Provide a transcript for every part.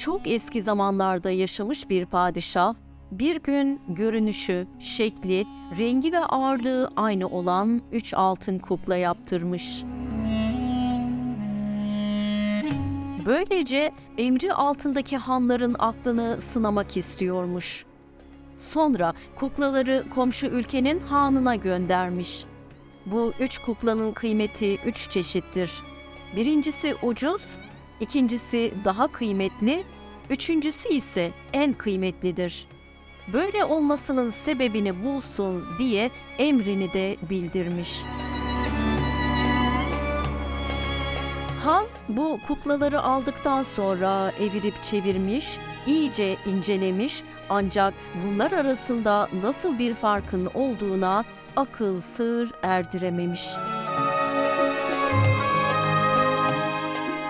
çok eski zamanlarda yaşamış bir padişah, bir gün görünüşü, şekli, rengi ve ağırlığı aynı olan üç altın kukla yaptırmış. Böylece emri altındaki hanların aklını sınamak istiyormuş. Sonra kuklaları komşu ülkenin hanına göndermiş. Bu üç kuklanın kıymeti üç çeşittir. Birincisi ucuz, ikincisi daha kıymetli, üçüncüsü ise en kıymetlidir. Böyle olmasının sebebini bulsun diye emrini de bildirmiş. Han bu kuklaları aldıktan sonra evirip çevirmiş, iyice incelemiş ancak bunlar arasında nasıl bir farkın olduğuna akıl sır erdirememiş.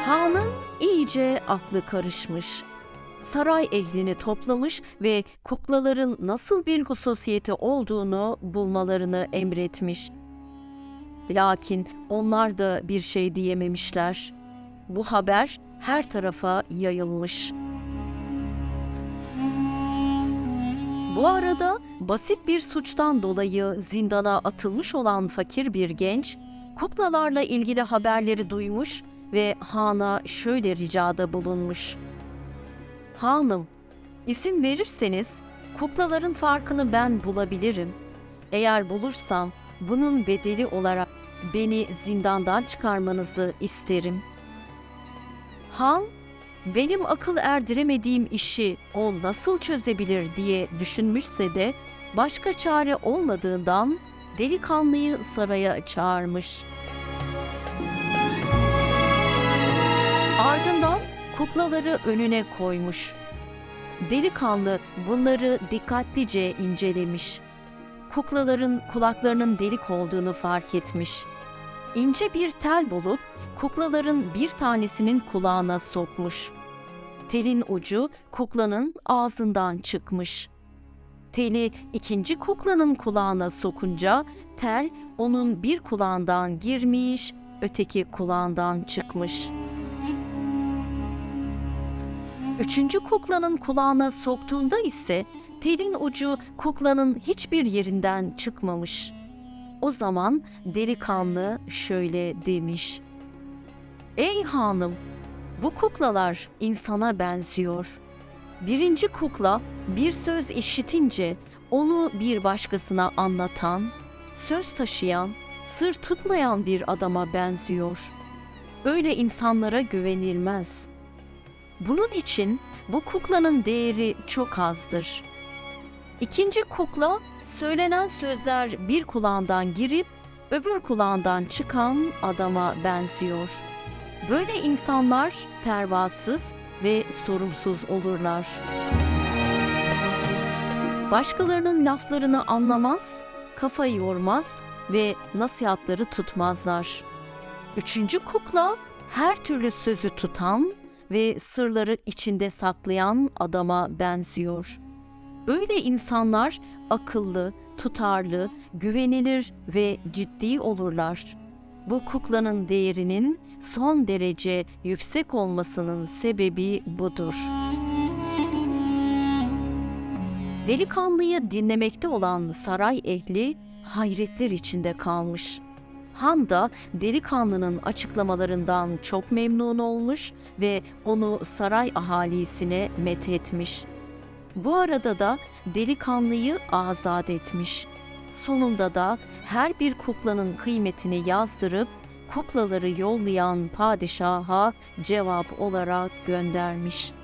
Han'ın iyice aklı karışmış. Saray ehlini toplamış ve kuklaların nasıl bir hususiyeti olduğunu bulmalarını emretmiş. Lakin onlar da bir şey diyememişler. Bu haber her tarafa yayılmış. Bu arada basit bir suçtan dolayı zindana atılmış olan fakir bir genç, kuklalarla ilgili haberleri duymuş ve Han'a şöyle ricada bulunmuş. Hanım, izin verirseniz kuklaların farkını ben bulabilirim. Eğer bulursam bunun bedeli olarak beni zindandan çıkarmanızı isterim. Han, benim akıl erdiremediğim işi o nasıl çözebilir diye düşünmüşse de başka çare olmadığından delikanlıyı saraya çağırmış. Kuklaları önüne koymuş. Delikanlı bunları dikkatlice incelemiş. Kuklaların kulaklarının delik olduğunu fark etmiş. İnce bir tel bulup kuklaların bir tanesinin kulağına sokmuş. Telin ucu kuklanın ağzından çıkmış. Teli ikinci kuklanın kulağına sokunca tel onun bir kulağından girmiş, öteki kulağından çıkmış. Üçüncü kuklanın kulağına soktuğunda ise telin ucu kuklanın hiçbir yerinden çıkmamış. O zaman delikanlı şöyle demiş. Ey hanım, bu kuklalar insana benziyor. Birinci kukla bir söz işitince onu bir başkasına anlatan, söz taşıyan, sır tutmayan bir adama benziyor. Öyle insanlara güvenilmez. Bunun için bu kuklanın değeri çok azdır. İkinci kukla söylenen sözler bir kulağından girip öbür kulağından çıkan adama benziyor. Böyle insanlar pervasız ve sorumsuz olurlar. Başkalarının laflarını anlamaz, kafayı yormaz ve nasihatları tutmazlar. Üçüncü kukla her türlü sözü tutan ve sırları içinde saklayan adama benziyor. Öyle insanlar akıllı, tutarlı, güvenilir ve ciddi olurlar. Bu kuklanın değerinin son derece yüksek olmasının sebebi budur. Delikanlıyı dinlemekte olan saray ehli hayretler içinde kalmış. Han da delikanlının açıklamalarından çok memnun olmuş ve onu saray ahalisine methetmiş. Bu arada da delikanlıyı azat etmiş. Sonunda da her bir kuklanın kıymetini yazdırıp kuklaları yollayan padişaha cevap olarak göndermiş.''